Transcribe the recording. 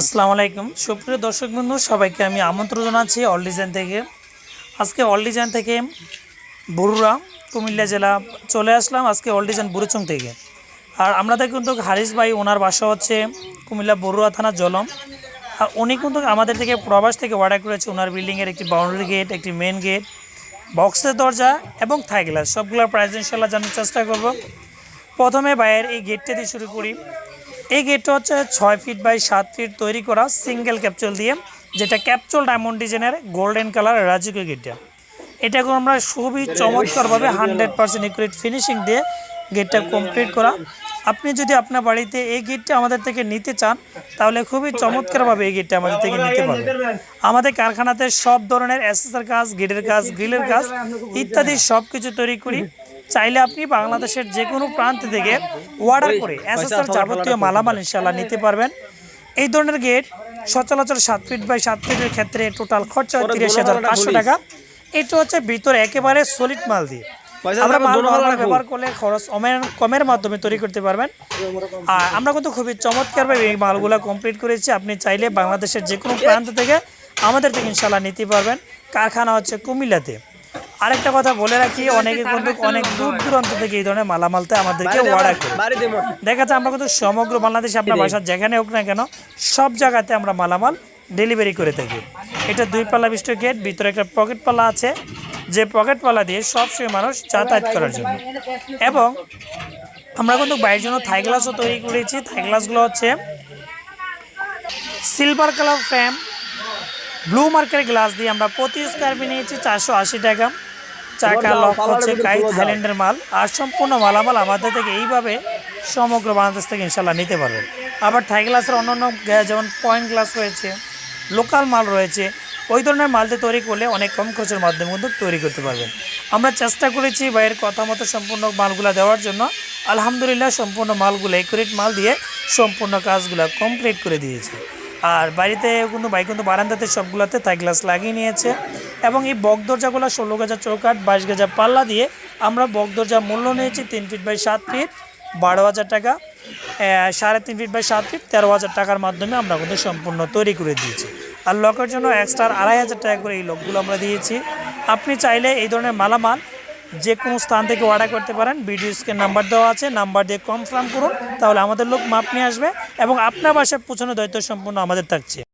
আসসালামু আলাইকুম। সুপ্রিয় দর্শক বন্ধু, সবাইকে আমি আমন্ত্রণ জানাচ্ছি অল ডিজাইন থেকে। আজকে অল ডিজাইন থেকে বরুড়া কুমিল্লা জেলা চলে আসলাম আজকে অল ডিজাইন থেকে। আর আমরা আমাদের কিন্তু হারিস ভাই, ওনার বাসা হচ্ছে কুমিল্লা বরুড়া থানা জলম। আর উনি কিন্তু আমাদের থেকে প্রবাস থেকে অর্ডার করেছে ওনার বিল্ডিংয়ের একটি বাউন্ডারি গেট একটি মেন গেট বক্সের দরজা এবং থাই গ্লাস সবগুলোর প্রাইস ইনশাল্লাহ জানার চেষ্টা করব। প্রথমে বাইরের এই গেটটা দিয়ে শুরু করি। এই গেটটা হচ্ছে ছয় ফিট বাই সাত ফিট তৈরি করা সিঙ্গেল ক্যাপচুল দিয়ে, যেটা ক্যাপচুল ডায়মন্ড ডিজাইনের গোল্ডেন কালার রাজকীয় গেটটা এটাকে আমরা খুবই চমৎকারভাবে হান্ড্রেড পার্সেন্ট একুরেট ফিনিশিং দিয়ে গেটটা কমপ্লিট করা। আপনি যদি আপনার বাড়িতে এই গেটটা আমাদের থেকে নিতে চান, তাহলে খুবই চমৎকারভাবে এই গেটটা আমাদের থেকে নিতে পারবেন। আমাদের কারখানাতে সব ধরনের অ্যাসেসার কাজ গেটের কাজ গ্রিলের কাজ ইত্যাদি সব কিছু তৈরি করি। চাইলে আপনি বাংলাদেশের যে কোনো প্রান্ত থেকে অর্ডার করে এসএসআর যাবতীয় মালামাল ইনশাল্লাহ নিতে পারবেন। এই ধরনের গেট সচরাচর সাত ফিট বাই সাত ফিটের ক্ষেত্রে টোটাল খরচা হয় তিরিশ হাজার পাঁচশো টাকা। এটা হচ্ছে ভিতরে একেবারে সলিড মাল দিয়ে। আমরা মাল ব্যবহার করলে খরচ কমের কমের মাধ্যমে তৈরি করতে পারবেন। আর আমরা কিন্তু খুবই চমৎকারভাবে এই মালগুলো কমপ্লিট করেছি। আপনি চাইলে বাংলাদেশের যে কোনো প্রান্ত থেকে আমাদের থেকে ইনশাল্লাহ নিতে পারবেন। কারখানা হচ্ছে কুমিল্লাতে। আরেকটা কথা বলে রাখি অনেকে কিন্তু অনেক দূর দূরান্ত থেকে এই ধরনের মালামালতে আমাদেরকে অর্ডার করে। দেখা যাচ্ছে আমরা কিন্তু সমগ্র বাংলাদেশে আপনার বাসা যেখানে হোক না কেন সব জায়গাতে আমরা মালামাল ডেলিভারি করে থাকি। এটা দুই পাল্লা বিশিষ্ট গেট ভিতরে একটা পকেট পাল্লা আছে। যে পকেট পাল্লা দিয়ে সবসময় মানুষ যাতায়াত করার জন্য। এবং আমরা কিন্তু বাইরের জন্য থাই গ্লাসও তৈরি করেছি। থাই গ্লাসগুলো হচ্ছে সিলভার কালার ফ্রেম ব্লু মার্কের গ্লাস দিয়ে আমরা প্রতি স্কোয়ার ফিট নিয়েছি চারশো আশি টাকা। চাকা লক হচ্ছে কাই থাইল্যান্ডের মাল আর সম্পূর্ণ মালামাল আমাদের থেকে এইভাবে সমগ্র বাংলাদেশ থেকে ইনশাল্লাহ নিতে পারবেন আবার থাই গ্লাসের অন্য অন্য যেমন পয়েন্ট গ্লাস রয়েছে লোকাল মাল রয়েছে ওই ধরনের মাল দিয়ে তৈরি করলে অনেক কম খরচের মাধ্যমে কিন্তু তৈরি করতে পারবেন। আমরা চেষ্টা করেছি বাইরের কথা মতো সম্পূর্ণ মালগুলো দেওয়ার জন্য। আলহামদুলিল্লাহ সম্পূর্ণ মালগুলো একুরেট মাল দিয়ে সম্পূর্ণ কাজগুলো কমপ্লিট করে দিয়েছি। আর বাড়িতে কিন্তু বাইক কিন্তু বারান্দাতে সবগুলোতে তাই গ্লাস লাগিয়ে নিয়েছে। এবং এই বক দরজাগুলো ষোলো গেজা চৌকাট বাইশ গেজা পাল্লা দিয়ে আমরা বক দরজা মূল্য নিয়েছি তিন ফিট বাই সাত ফিট বারো হাজার টাকা সাড়ে তিন ফিট বাই সাত ফিট তেরো হাজার টাকার মাধ্যমে আমরা কিন্তু সম্পূর্ণ তৈরি করে দিয়েছি। আর লকের জন্য এক্সট্রা আড়াই হাজার টাকা করে এই লকগুলো আমরা দিয়েছি। আপনি চাইলে এই ধরনের মালামাল যে কোনো স্থান থেকে অর্ডার করতে পারেন। স্ক্রিন নাম্বার দেওয়া আছে নাম্বার দিয়ে কনফার্ম করুন, তাহলে আমাদের লোক মাপ নিয়ে আসবে এবং আপনার বাসায় পৌঁছানোর দায়িত্ব সম্পূর্ণ আমাদের থাকছে।